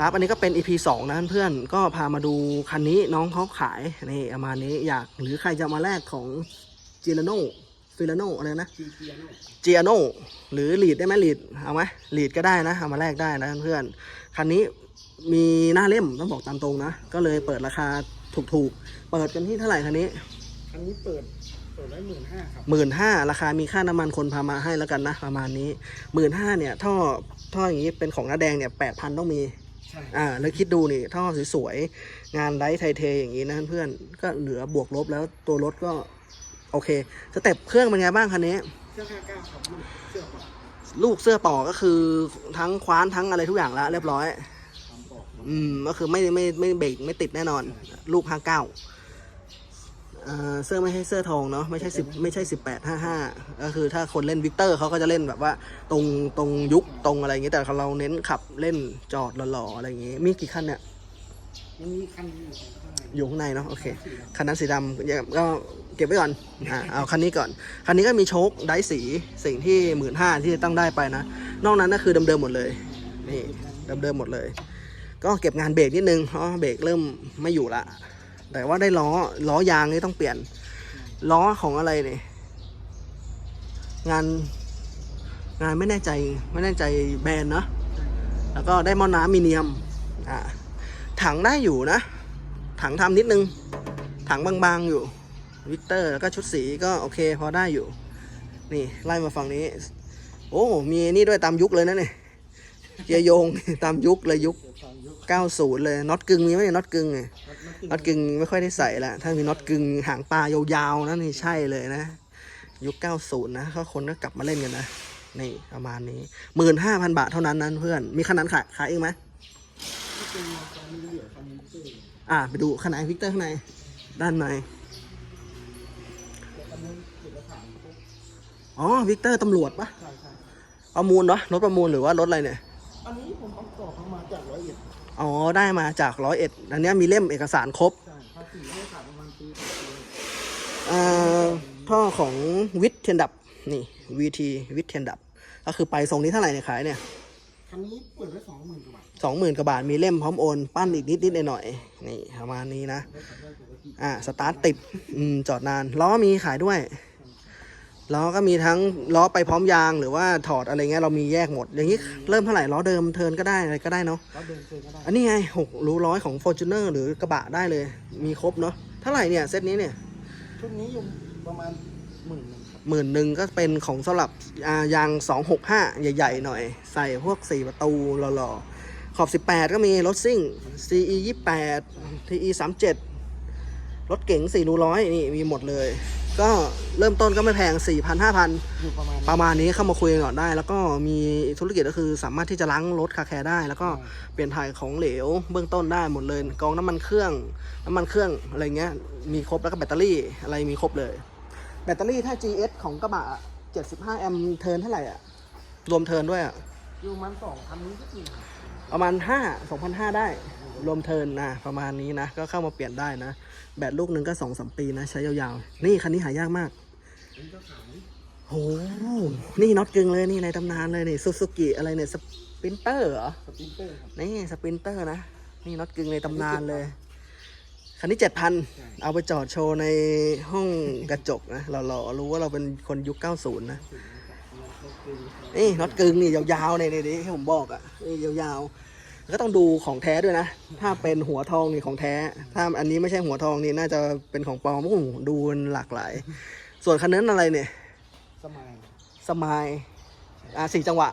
ครับ อันนี้ก็เป็น EP 2 นะเพื่อนๆก็พามาดูคันนี้น้องเขาขายนี่ประมาณนี้อยากหรือใครจะมาแลกของจิรโนฟิลโนอะไรนะจีเกียโน่จีโนหรือลีดได้ไหมลีดเอาไหมลีดก็ได้นะเอามาแลกได้นะเพื่อนๆคันนี้มีหน้าเล่มต้องบอกตามตรงนะ ก็เลยเปิดราคาถูกๆ เปิดกันที่เท่าไหร่คันนี้ คันนี้เปิดเปิดไว้หมื่นห้าครับหมื่นห้าราคามีค่าน้ำมันคนพามาให้แล้วกันนะ ประมาณนี้หมื่นห้าเนี่ยท่อท่ออย่างนี้เป็นของน้าแดงเนี่ยแปดพันต้องมีใช่อ่าแล้วคิดดูนี่ท่อสวยๆงานไดท์ไทเทอย่างนี้นะเพื่อนๆก็เหลือบวกลบแล้วตัวรถก็ โอเค สเต็ปเครื่องเป็นไงบ้างคันนี้เสื้อผ้าเก้าครับลูกเสื้อปอกลูกเสื้อต่อก็คือทั้งคว้านทั้งอะไรทุกอย่างแล้วเรียบร้อยทำปอกอืมก็คือไม่ไม่ไม่เบรกไม่ติดแน่นอน ลูกห้าเก้า เสื้อไม่ใช่เสื้อทองเนาะไม่ใช่สิบไม่ใช่สิบแปดห้าห้าก็คือถ้าคนเล่นวิกเตอร์เขาก็จะเล่นแบบว่าตรงตรงยุคตรงอะไรอย่างเงี้ยแต่เราเน้นขับเล่นจอดหล่อๆอะไรอย่างงี้มีกี่คันเนี่ยมันมีคันอยู่ข้างในอยู่ข้างในเนาะโอเคคันนั้นสีดำอย่าก็เก็บไว้ก่อนอ่าเอาคันนี้ก่อน คันนี้ก็มีโชคได้สีสิ่งที่หมื่นห้าที่ต้องได้ไปนะ นอกนั้นก็คือเดิมๆหมดเลยนี่เดิมๆหมดเลย ก็เก็บงานเบรกนิดนึงเพราะเบรกเริ่มไม่อยู่ละ แต่ว่าได้ล้อล้อยางนี่ต้องเปลี่ยน ล้อของอะไรเนี่ยงาน งานไม่แน่ใจไม่แน่ใจแบรนด์เนะแล้วก็ได้หมอน้ำมีเนียมอ่าถังได้อยู่นะ ถังทำนิดนึง ถังบางๆอยู่ วิกเตอร์แล้วก็ชุดสีก็โอเคพอได้อยู่ นี่ไล่มาฝั่งนี้ โอ้ มีนี่ด้วยตามยุคเลยนะเนี่ย เกียร์โยง ตามยุคเลยยุคเดี๋ยวฟังยก90 เลยน็อตกึ่งมีไหมเนี่ยน็อตกึ่งเนี่ยน็อตกึ่งไม่ค่อยได้ใส่ละถ้ามีน็อตกึ่งหางปลายาวๆนะนี่ใช่เลยนะ ยุค 90 นะก็คนก็กลับมาเล่นกันนะนี่ประมาณนี้หมื่นห้าพันบาทเท่านั้นนั้นเพื่อนมีขนาดขายขายอีกไหมอ่าไปดูขนาดวิกเตอร์ข้างใน ด้านในอ๋อวิกเตอร์ตำรวจปะประมูลเนาะรถประมูลหรือว่ารถอะไรเนี่ย อันนี้ผมเอาต่อเข้ามาจากร้อยเอ็ดอ๋อได้มาจากร้อยเอ็ดอันเนี้ยมีเล่มเอกสารครบใช่ภาษีไม่ได้ขายประมาณปีสองปีอ่าท่อของวิทเทียนดับนี่ VT วิทเทียนดับก็คือไปทรงนี้เท่าไหร่เนี่ยขายเนี่ยคันนี้เปิดไว้สองหมื่นกว่าบาทสองหมื่นกว่าบาทมีเล่มพร้อมโอน ปั้นอีกนิดนิดหน่อยหน่อยๆนี่ประมาณนี้นะ ได้ขับได้ปกติ อ่าสตาร์ทติดอืมจอดนานล้อมีขายด้วย ล้อก็มีทั้งล้อไปพร้อมยางหรือว่าถอดอะไรเงี้ยเรามีแยกหมด อย่างนี้เริ่มเท่าไหร่ล้อเดิมเทิร์นก็ได้อะไรก็ได้เนาะแล้วเดินเจอก็ได้อันนี้ไงหกรูร้อยของ f o r t u n e r หรือกระบะได้เลย มีครบเนาะเท่าไหร่เนี่ยเซตนี้เนี่ยชุดนี้อยู่ประมาณหมื่นหนึ่งครับหมื่นหนึ่งก็เป็นของสำหรับอ่ายาง 265 ใหญ่ ๆ หน่อย ใส่พวก 4 ประตูหล่อๆ ขอบ 18 ก็มีรถซิ่ง CE 28 TE 37รถเก๋ง4รูร้อยนี่มีหมดเลย ก็เริ่มต้นก็ไม่แพง 4,000 5,000อยู่ประมาณประมาณนี้เข้ามาคุยกันก่อนได้ แล้วก็มีธุรกิจก็คือสามารถที่จะล้างรถคาแคร์ได้ แล้วก็เปลี่ยนถ่ายของเหลวเบื้องต้นได้หมดเลย กองน้ำมันเครื่อง น้ำมันเครื่องอะไรเงี้ยมีครบแล้วก็แบตเตอรี่อะไรมีครบเลย แบตเตอรี่ถ้า GS ของกระบะ 75 แอมป์เทิร์นเท่าไหร่อะ รวมเทิร์นด้วยอะ อยู่ประมาณสองพันนี้ก็จริงประมาณ5 2,500 ได้ รวมเทิร์นนะประมาณนี้นะ ก็เข้ามาเปลี่ยนได้นะ แบตลูกหนึ่งก็2-3ปีนะ ใช้ยาวๆ นี่คันนี้หายากมากอันนี้ก็ขายโหนี่น็อตกึ่งเลยนี่ในตำนานเลยนี่ซูซูกิอะไรเนี่ยสปรินเตอร์เหรอสปรินเตอร์ครับนี่สปรินเตอร์นะ นี่น็อตกึ่งในตำนานเลย คันนี้เจ็ดพันเอาไปจอดโชว์ในห้องกระจกนะเราเรารู้ว่าเราเป็นคนยุค90นะนี่น็อตกึ่งนี่ยาวๆเนี่ยนี่ที่ผมบอกอะ่ะนี่ยาวๆ ก็ต้องดูของแท้ด้วยนะ ถ้าเป็นหัวทองนี่ของแท้ ถ้าอันนี้ไม่ใช่หัวทองนี่น่าจะเป็นของปลอมโอ้โหดูมันหลากหลาย ส่วนคันนั้นอะไรเนี่ย สมัยสมายอ่าสี่จังหวะ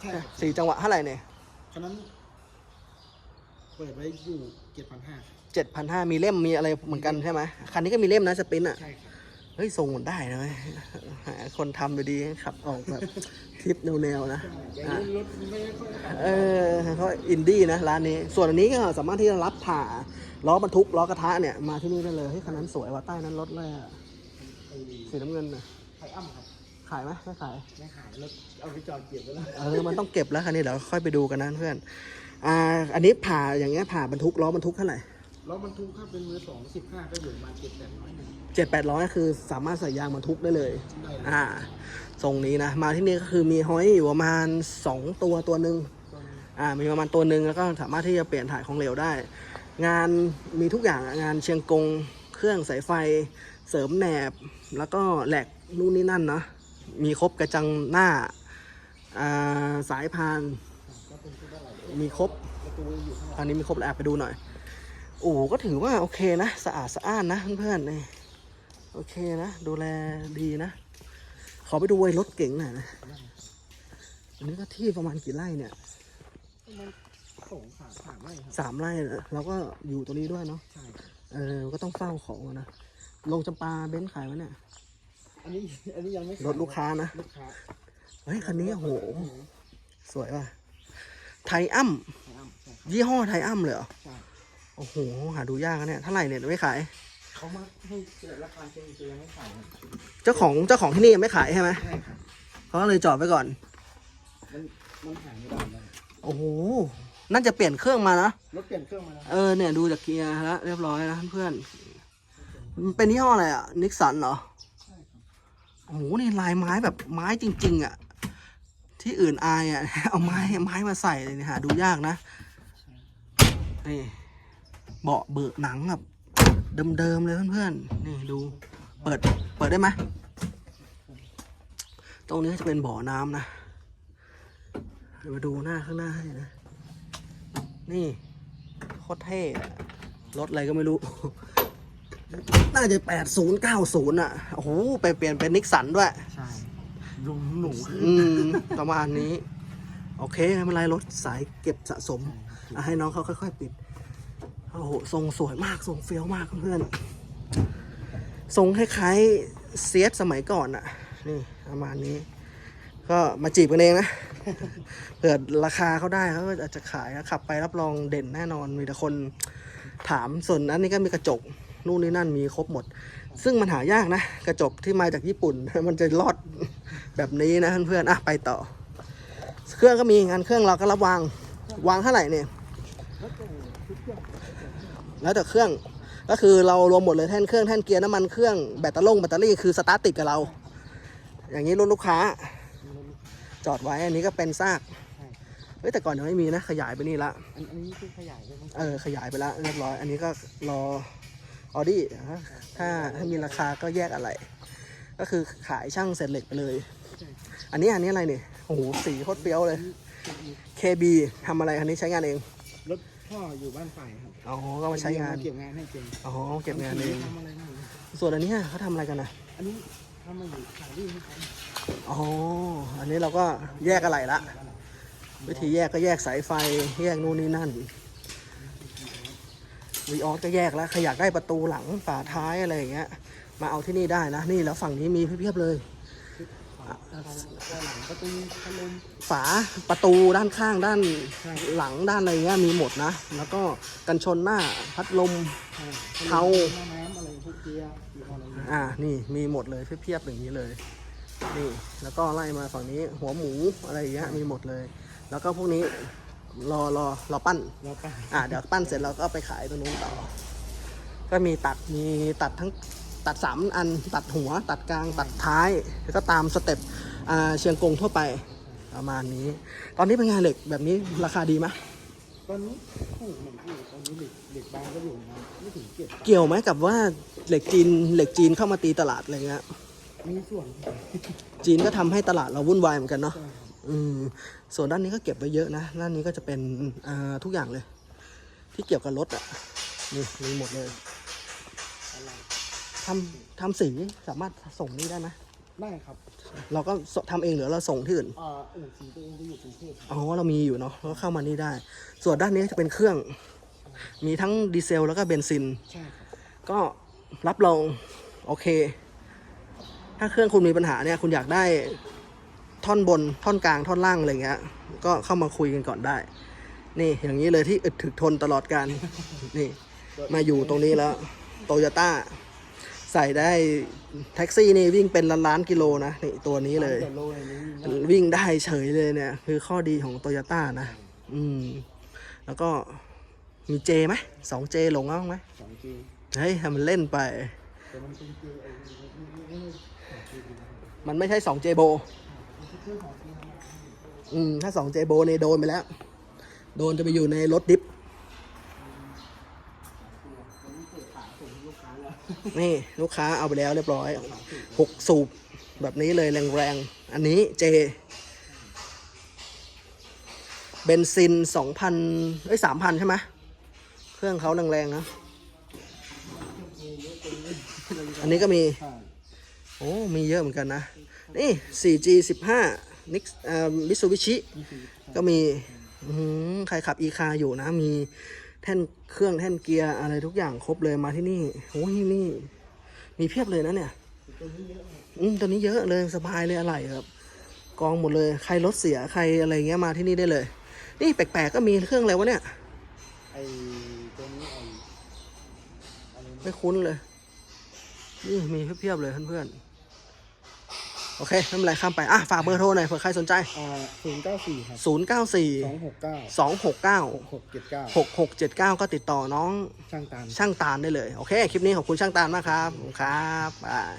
ใช่ครับสี่จังหวะเท่าไหร่เนี่ยคันนั้น เปิดไว้อยู่เจ็ดพันห้าเจ็ดพันห้ามีเล่มมีอะไรเหมือนกันใช่ไหมคันนี้ก็มีเล่มนะสปรินต์อะ ใช่ครับ เฮ้ยทรงมันได้นะเว้ยหาคนทำไปดีขับออกแบบทริปแนวๆนะอย่างนี้รถไม่ค่อยขับเออเขาอินดี้นะร้านนี้ ส่วนอันนี้ก็สามารถที่จะรับผ่าล้อบรรทุกล้อกระทะเนี่ยมาที่นี่ได้เลยเฮ้ยคันนั้นสวยว่ะใต้นั้นรถเลยอะไอ้สีน้ำเงินน่ะไทอ้ำครับขายไหมไม่ขาย ไม่ขายรถเอาไปจอดเก็บไว้แล้วเออ มันต้องเก็บแล้วคันนี้เดี๋ยวค่อยไปดูกันนะเพื่อน อ่า อันนี้ผ่าอย่างเงี้ยผ่าบรรทุกล้อบรรทุกเท่าไหร่ รถบรรทุกถ้าเป็นมือสองสิบห้าก็อยู่ประมาณเจ็ดแปดร้อยหนึ่ง เจ็ดแปดร้อยคือสามารถใส่ยางบรรทุกได้เลยได้เลย อ่าทรงนี้นะ มาที่นี่ก็คือมีห้อยอยู่ประมาณ2ตัวตัวหนึ่งตัวนึงอ่า มีประมาณตัวหนึ่งแล้วก็สามารถที่จะเปลี่ยนถ่ายของเหลวได้ งานมีทุกอย่างอะงานเชียงกง เครื่องสายไฟ เสริมแหนบ แล้วก็แหลกนู่นนี่นั่นเนาะมีครบกระจังหน้าอ่าสายพานก็เป็นชุดอะไรมีครบประตูอยู่ข้างหลังอันนี้มีครบแล้วแอบไปดูหน่อยโอ้โหก็ถือว่าโอเคนะ สะอาดสะอ้านนะเพื่อนๆนี่ โอเคนะ ดูแลดีนะ ขอไปดูไอ้รถเก๋งหน่อยนะ อันนี้ก็ที่ประมาณกี่ไร่เนี่ยมันสงขาสามไร่ครับสามไร่นะเราก็อยู่ตรงนี้ด้วยเนาะ ใช่ครับเออ ก็ต้องเฝ้าของอะนะ ลงจำปาเบนซ์ขายไว้เนี่ย อันนี้อันนี้ยังไม่ขยรถลูกค้านะ ลูกค้าเฮ้ย คันนี้โอ้โห สวยว่ะ ไทอัมใช่ครับใช่ยี่ห้อไทอัมเลยเหรอ ใช่โอ้โห หาดูยากนะเนี่ยเท่าไหร่เนี่ยไม่ขาย เขามาให้เกิดราคาเชิงจะยังไม่ขายครับเจ้าของเจ้าของที่นี่ยังไม่ขายใช่ไหมใช่ครับเขาก็เลยจอดไว้ก่อน มันมันหายไม่ได้เลยโอ้โหน่าจะเปลี่ยนเครื่องมานะรถเปลี่ยนเครื่องมาแล้วเออเนี่ยดูจากเกียร์แล้วเรียบร้อยนะเพื่อนมันเป็นยี่ห้ออะไรอะนิกสันเหรอใช่ครับโอ้โหนี่ลายไม้แบบไม้จริง ๆ อะ ที่อื่นอายอะ เอาไม้ไม้มาใส่เลยเนี่ยหาดูยากนะนี่เบาะเบิกหนังแบบ เดิมๆเลยเพื่อนๆ นี่ดูเปิดเปิดได้ไหมตรงนี้จะเป็นบ่อน้ำนะเดี๋ยวมาดูหน้าข้างหน้าให้นะ นี่โคตรเท่อะรถอะไรก็ไม่รู้ น่าจะแปดศูนย์เก้าศูนย์อะ โอ้โห ไปเปลี่ยนเป็นนิกสันด้วย ใช่ลุงหนูขึ้นอืม ประมาณนี้ โอเคไม่เป็นไรรถสายเก็บสะสมอะให้น้องเขาค่อย ๆ ปิด โอ้โหทรงสวยมากทรงเฟี้ยวมากเพื่อนๆทรงคล้ายๆเซียสสมัยก่อนอะนี่ประมาณนี้ ก็มาจีบกันเองนะเผื่อราคาเขาได้เขาก็อาจจะขายนะขับไปรับรองเด่นแน่นอนมีแต่คนถามส่วนอันนี้ก็มีกระจกนู่นนี่นั่นมีครบหมด ซึ่งมันหายากนะ กระจกที่มาจากญี่ปุ่น มันจะรอดแบบนี้นะเพื่อนๆอะไปต่อ เครื่องก็มีงานเครื่องเราก็รับวาง วางเท่าไหร่เนี่ย แล้วก็ชุดเครื่อง แล้วแต่เครื่องก็คือเรารวมหมดเลยแท่นเครื่องแท่นเกียร์น้ำมันเครื่องแบตเตอรี่แบตเตอรี่คือสตาร์ทติดกับเรา อย่างนี้รถลูกค้า จอดไว้อันนี้ก็เป็นซากใช่เฮ้ยแต่ก่อนยังไม่มีนะ ขยายไปนี่ละอันอันนี้คือขยายใช่ไหมเออขยายไปแล้วเรียบร้อย อันนี้ก็รอออดี้ถ้าถ้ามีราคาก็แยกอะไร ก็คือขายช่างเสร็จเหล็กไปเลย อันนี้อันนี้อะไรเนี่ยโอ้โหสีโคตรเปรี้ยวเลย KB ทำอะไรคันนี้ใช้งานเองรถ พ่ออยู่บ้านฝ่ายครับอ๋อก็มาใช้งานเก็บงานให้เก่งอ๋อเก็บงานเองทำอะไรนั่นส่วนอันนี้เขาทำอะไรกันนะอันนี้ทำมาอยู่ขายวิ่งให้เขาอ๋อ อันนี้เราก็แยกอะไรละ วิธีแยกก็แยกสายไฟ แยกนู่นนี่นั่นวีออสก็แยกแล้วใครอยากได้ประตูหลังฝาท้ายอะไรอย่างเงี้ย มาเอาที่นี่ได้นะ นี่แล้วฝั่งนี้มีเพียบๆเลยตัวหลัง ประตูพัดลมฝาประตูด้านข้างด้านใช่หลังด้านอะไรเงี้ยมีหมดนะ แล้วก็กันชนหน้าพัดลมใช่เทาหน้าน้ำอะไรพวกเกียร์เกียร์อะไรอย่างเงี้ยอ่านี่มีหมดเลยเพียบๆอย่างนี้เลยนี่แล้วก็ไล่มาฝั่งนี้หัวหมูอะไรอย่างเงี้ยมีหมดเลย แล้วก็พวกนี้รอรอรอปั้นแล้วก็อ่าเดี๋ยวปั้นเสร็จเราก็เอาไปขายตรงนู้นต่อ ก็มีตัดมีตัดทั้ง ตัดสามอัน ตัดหัว ตัดกลาง ตัดท้าย แล้วก็ตามสเต็ปอ่าเชียงกงทั่วไปประมาณนี้ ตอนนี้เป็นงานเหล็กแบบนี้ราคาดีไหมตอนนี้ถูกเหมือนที่ตอนนี้เหล็กเหล็กบางก็อยู่นะไม่ถึงเจ็ดเกี่ยวไหมกับว่าเหล็กจีนเหล็กจีนเข้ามาตีตลาดอะไรเงี้ยมีส่วนจีนก็ทำให้ตลาดเราวุ่นวายเหมือนกันเนาะใช่ครับอืมส่วนด้านนี้ก็เก็บไว้เยอะนะด้านนี้ก็จะเป็นอ่าทุกอย่างเลย ที่เกี่ยวกับรถอะนี่มีหมดเลยอะไร ทำทำสีสามารถส่งนี่ได้ไหมได้ครับเราก็สทำเองหรือเราส่งที่อื่นอ่าอู่สีตัวเองจะอยู่กรุงเทพครับอ๋อเรามีอยู่เนาะเราก็เข้ามานี่ได้ ส่วนด้านนี้จะเป็นเครื่อง มีทั้งดีเซลแล้วก็เบนซิน ใช่ครับก็รับรองโอเค ถ้าเครื่องคุณมีปัญหาเนี่ย คุณอยากได้ท่อนบนท่อนกลางท่อนล่างอะไรเงี้ย ก็เข้ามาคุยกันก่อนได้ นี่อย่างนี้เลยที่อึดถึกทนตลอดการ นี่ มาอยู่ตรงนี้แล้วโตโยต้า ใส่ได้แท็กซี่นี่วิ่งเป็นล้านล้านๆกิโลนะนี่ตัวนี้เลย แต่โลอะไรนี้วิ่งได้เฉยเลยเนี่ย คือข้อดีของโตโยต้านะ อืม แล้วก็มีเจไหมสองเจลงเอาบ้างไหมสองจีเฮ้ยทำมันเล่นไป แต่มันเป็นจีไอ้ไม่ไม่ไม่สองจีนะครับมันไม่ใช่สองเจโบมันคือเครื่องของจีนะอืม ถ้าสองเจโบเนี่ยโดนไปแล้ว โดนจะไปอยู่ในรถดิฟ นี่ลูกค้าเอาไปแล้วเรียบร้อยหกสูบแบบนี้เลยแรงๆ อันนี้เจ เบนซินสองพันเอ้ยสามพันใช่ไหมเครื่องเขาแรงๆนะอันนี้ก็มี โอ้ มีเยอะเหมือนกันนะ นี่ 4G 15 Nix เอ่อ Mitsubishi ก็มี ใครขับอีคาอยู่นะ มี แท่นเครื่องแท่นเกียร์อะไรทุกอย่างครบเลยมาที่นี่โอ้ยนี่ มีเพียบเลยนะเนี่ยอืมตัวนี้เยอะเลยสบายเลยอะไรครับ กองหมดเลยใครรถเสียใครอะไรเงี้ยมาที่นี่ได้เลย นี่แปลกๆก็มีเครื่องอะไรวะเนี่ยไอตัวนี้ไออะไรนะไม่คุ้นเลยนี่มีเพียบๆเลยเพื่อนๆ โอเคไม่เป็นไรข้ามไปอะฝากเบอร์โทรหน่อยเผื่อใครสนใจอ่าศูนย์เก้าสี่ครับ0 9 สอง4 หกเก้า2 6 9หกหกเจ็ดเก้า6 6 7 9 ก็ติดต่อน้อง ช่างตาม ช่างตาลได้เลย โอเค คลิปนี้ขอบคุณช่างตาลมากครับขอบคุณครับบาย